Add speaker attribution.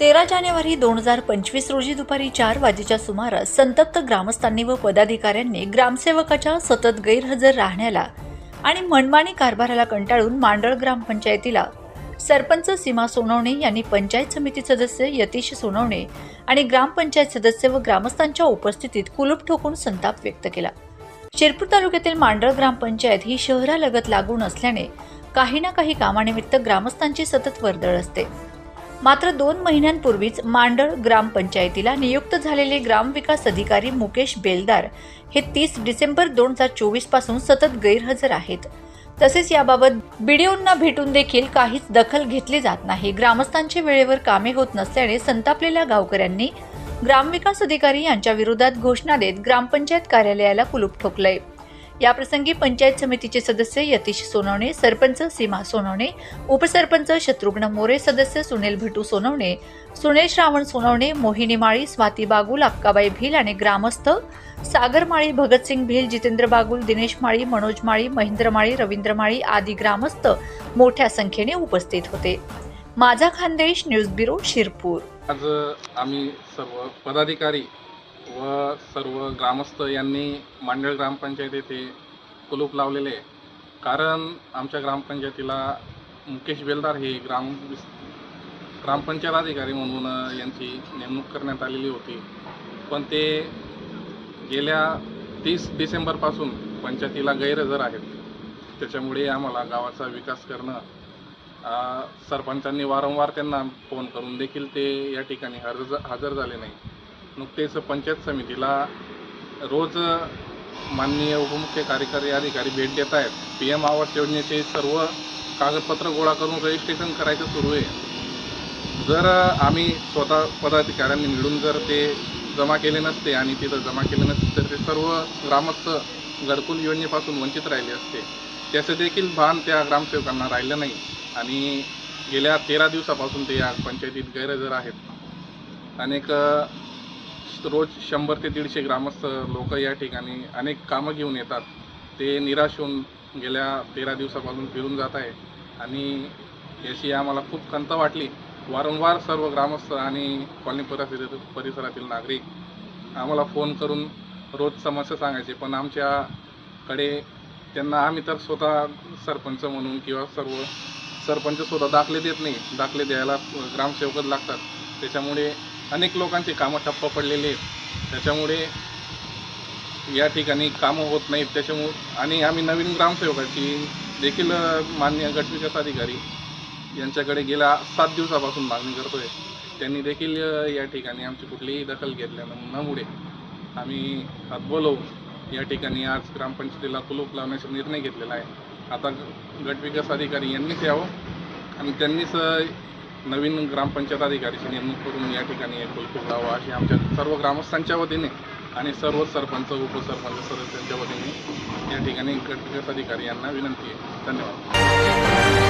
Speaker 1: तेरा जानेवारी दोन हजार पंचवीस रोजी दुपारी चार वाजेच्या सुमारास संतप्त ग्रामस्थांनी व पदाधिकाऱ्यांनी ग्रामसेवकाच्या सतत गैरहजर राहण्याला आणि मनमानी कारभाराला कंटाळून मांडळ ग्रामपंचायतीला सरपंच सीमा सोनवणे यांनी पंचायत समिती सदस्य यतीश सोनवणे आणि ग्रामपंचायत सदस्य व ग्रामस्थांच्या उपस्थितीत कुलूप ठोकून संताप व्यक्त केला. शिरपूर तालुक्यातील मांडळ ग्रामपंचायत ही शहरालगत लागून असल्याने काही ना काही कामानिमित्त ग्रामस्थांची सतत वर्दळ असते. मात्र दोन महिन्यांपूर्वीच मांडळ ग्रामपंचायतीला नियुक्त झालेले ग्रामविकास अधिकारी मुकेश बेलदार हे तीस डिसेंबर दोन हजार चोवीसपासून सतत गैरहजर आहेत. तसेच याबाबत बीडीओंना भेटून देखील काहीच दखल घेतली जात नाही. ग्रामस्थांची वेळेवर कामे होत नसल्याने संतापलेल्या गावकऱ्यांनी ग्रामविकास अधिकारी यांच्या विरोधात घोषणा देत ग्रामपंचायत कार्यालयाला कुलूप ठोकलंय. याप्रसंगी पंचायत समितीचे सदस्य यतीश सोनवणे सरपंच सीमा सोनवणे उपसरपंच शत्रुघ्न मोरे सदस्य सुनील भटू सोनवणे सुनील श्रावण सोनवणे मोहिनी माळी स्वाती बागुल अक्काबाई भिल आणि ग्रामस्थ सागर माळी भगतसिंग भिल जितेंद्र बागुल दिनेश माळी मनोज माळी महेंद्र माळी रवींद्र माळी आदी ग्रामस्थ मोठ्या संख्येने उपस्थित होते. माझा खानदेश न्यूज ब्युरो शिरपूर.
Speaker 2: आज आम्ही सर्व पदाधिकारी व सर्व ग्रामस्थ यांनी मांडळ ग्रामपंचायत येथे कुलूप लावलेले कारण आमच्या ग्रामपंचायतीला मुकेश बेलदार हे ग्राम ग्रामपंचायत अधिकारी म्हणून यांची नेमणूक करण्यात आलेली होती. पण ते गेल्या तीस डिसेंबरपासून पंचायतीला गैरहजर आहेत. त्याच्यामुळे आम्हाला गावाचा विकास करणं सरपंचांनी वारंवार त्यांना फोन करून देखील ते या ठिकाणी हजर हजर झाले नाही. नुकतेच पंचायत समितीला रोज माननीय उपमुख्य कार्यकारी अधिकारी भेट देत आहेत. पी एम आवास योजनेचे सर्व कागदपत्र गोळा करून रजिस्ट्रेशन करायचं सुरू आहे. जर आम्ही स्वतः पदाधिकाऱ्यांनी मिळून जर ते जमा केले नसते आणि तिथं जमा केले नसते तर ते सर्व ग्रामस्थ घरकुल योजनेपासून वंचित राहिले असते. त्याचं देखील भान त्या ग्रामसेवकांना राहिलं नाही. आणि गेल्या तेरा दिवसापासून ते या पंचायतीत गैरहजर आहेत. अनेक रोज शंभर ते दीडशे ग्रामस्थ लोक या ठिकाणी अनेक कामं घेऊन येतात. ते निराश होऊन गेल्या तेरा दिवसापासून फिरून जात आहे. आणि याची आम्हाला खूप खंत वाटली. वारंवार सर्व ग्रामस्थ आणि कॉलनी परिसरातील परिसरातील नागरिक आम्हाला फोन करून रोज समस्या सांगायचे. पण आमच्याकडे त्यांना आम्ही तर स्वतः सरपंच म्हणून किंवा सर्व सरपंच स्वतः दाखले देत नाही. दाखले द्यायला ग्रामसेवकच लागतात. त्याच्यामुळे अनेक लोकांची कामं ठप्प पडलेली आहेत. त्याच्यामुळे या ठिकाणी कामं होत नाहीत. त्याच्यामुळे आणि आम्ही नवीन ग्रामसेवकाची देखील मान्य गटविकास अधिकारी यांच्याकडे गेल्या सात दिवसापासून मागणी करतोय. त्यांनी देखील या ठिकाणी आमची कुठलीही दखल घेतल्या नमुळे आम्ही आज बोलवून या ठिकाणी आज ग्रामपंचायतीला कुलूप लावण्याचा निर्णय घेतलेला आहे. आता गटविकास अधिकारी यांनीच यावं आणि त्यांनीच नवीन ग्रामपंचायत अधिकारीची नेमणूक करून या ठिकाणी एक लावा अशी आमच्या सर्व ग्रामस्थांच्या वतीने आणि सर्व सरपंच उपसरपंच सदस्यांच्या वतीने या ठिकाणी गटविकास अधिकारी यांना विनंती आहे. धन्यवाद.